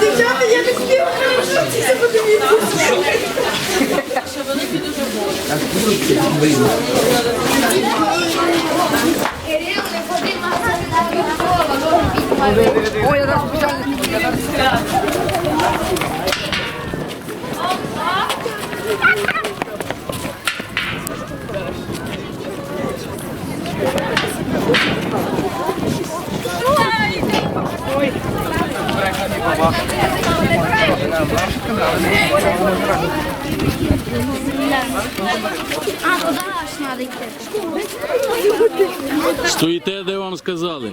Дівчата, я не спів, що Ой, я зараз спеціально А, куди аж треба йти? Стоїте, де вам сказали.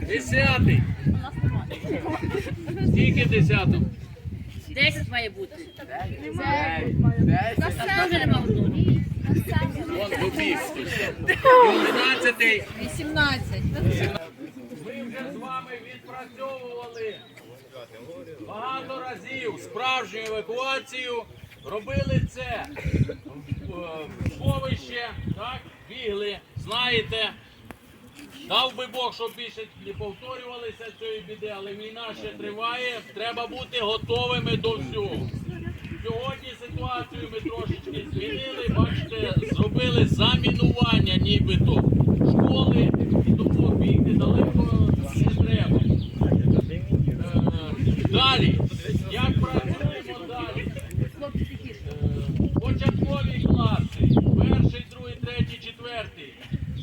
Десятий. Скільки десяток? Десять має бути. А теж нема одного. Вон побіг. Дванадцятий. Вісімнадцять. Ми вже з вами відпрацьовували багато разів справжню евакуацію. Робили це в сховище, так, бігли, знаєте. Дав би Бог, щоб більше не повторювалися цієї біди, але війна ще триває. Треба бути готовими до всього. Сьогодні ситуацію ми трошечки змінили. Бачите, зробили замінування нібито школи, і тому бігти далеко не треба. Е, Далі, як працюємо далі? Е, Початкові класи, перший, другий, третій, четвертий.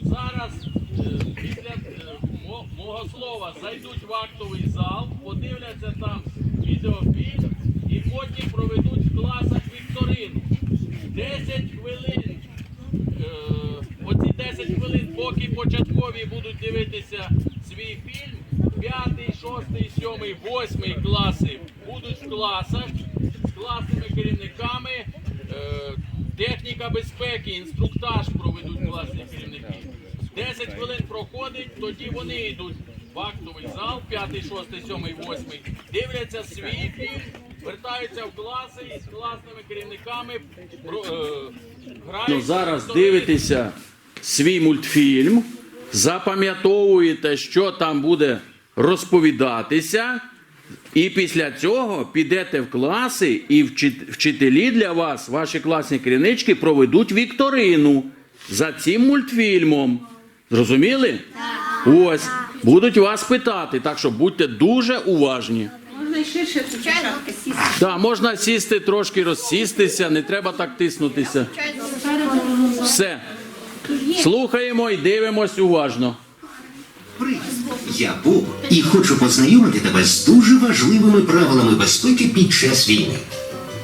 Зараз е, після е, мо- мого слова зайдуть в актовий зал, подивляться там відеофільм і потім проведуть в класах вікторину. 10 хвилин. е, Оці 10 хвилин, поки початкові будуть дивитися свій фільм, 5, 6, 7, 8 класи будуть в класах з класними керівниками. е, Техніка безпеки, інструктаж проведуть класні керівники. 10 хвилин проходить, тоді вони йдуть в актовий зал, 5, 6, 7, 8, дивляться свій фільм, вертаються в класи і з класними керівниками про- е, грають. Ну, зараз дивитеся свій мультфільм, запам'ятовуєте, що там буде розповідатися, і після цього підете в класи, і вчителі для вас, ваші класні керівнички, проведуть вікторину за цим мультфільмом. Зрозуміли? Ось. Будуть вас питати, так що будьте дуже уважні. Так, можна сісти, трошки розсістися, не треба так тиснутися. Все. Слухаємо і дивимось уважно. Привіт, я Боб і хочу познайомити тебе з дуже важливими правилами безпеки під час війни.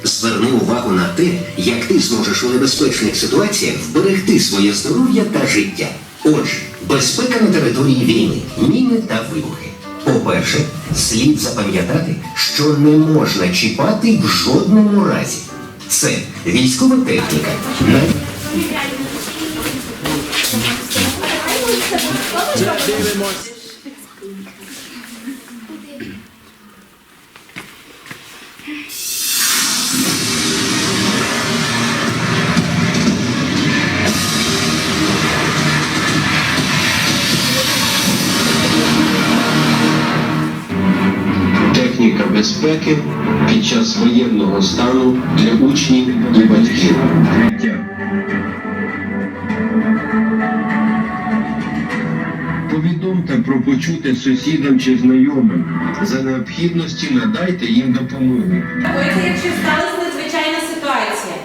Зверни увагу на те, як ти зможеш у небезпечних ситуаціях вберегти своє здоров'я та життя. Отже, безпека на території війни, міни та вибухи. По-перше, слід запам'ятати, що не можна чіпати в жодному разі. Це військова техніка. Дивимось. безпеки під час воєнного стану для учнів і батьків. Повідомте про почуте сусідам чи знайомим. За необхідності надайте їм допомогу. Якщо сталася надзвичайна ситуація.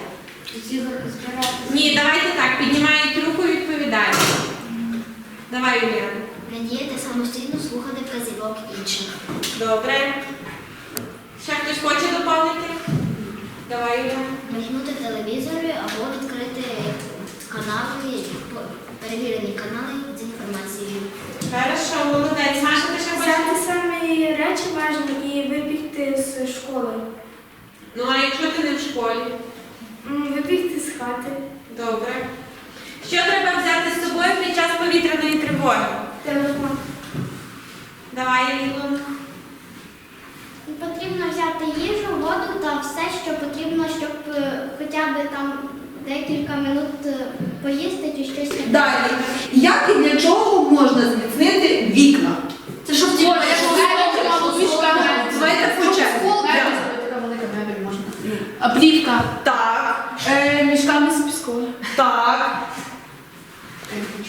Ні, давайте так, піднімають руку і відповідають. Давай, Юлія. Надіяти самостійно слухати казівок інших. Добре. Ще хтось хоче доповнити? Давай, Юліана. Вмикнути телевізори або відкрити канали, перевірені канали з інформацією. Хорошо, молодець. Маша, ти ще хочеш? Взяти самі речі важні і вибігти з школи. Ну, а якщо ти не в школі? М, Вибігти з хати. Добре. Що треба взяти з собою під час повітряної тривоги? Телефон. Давай, Ліло. Потрібно взяти їжу, воду та все, що потрібно, щоб е, хоча б там декілька минут е, поїсти чи щось таке. Далі. Як і для чого можна зміцнити вікна? Це щоб ті плівка. Так, Е, мішками з піском. так.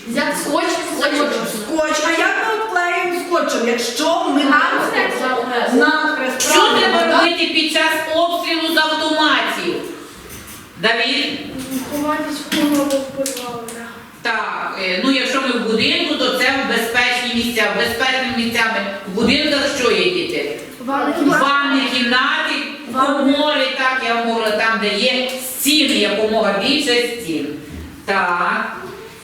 Взяти скотч, скотч. Скотч. А як ми обклеїмо скотчем, якщо ми навхрест? Робити під час обстрілу з автоматів? Давід? Ховатись в голову в. Так, е, ну якщо ми в будинку, то це в безпечні місця. Безпечними місцями в будинках що є діти? Ванні кімнати, комори, так я говорила, там, де є стіни, якомога більше стін. Так.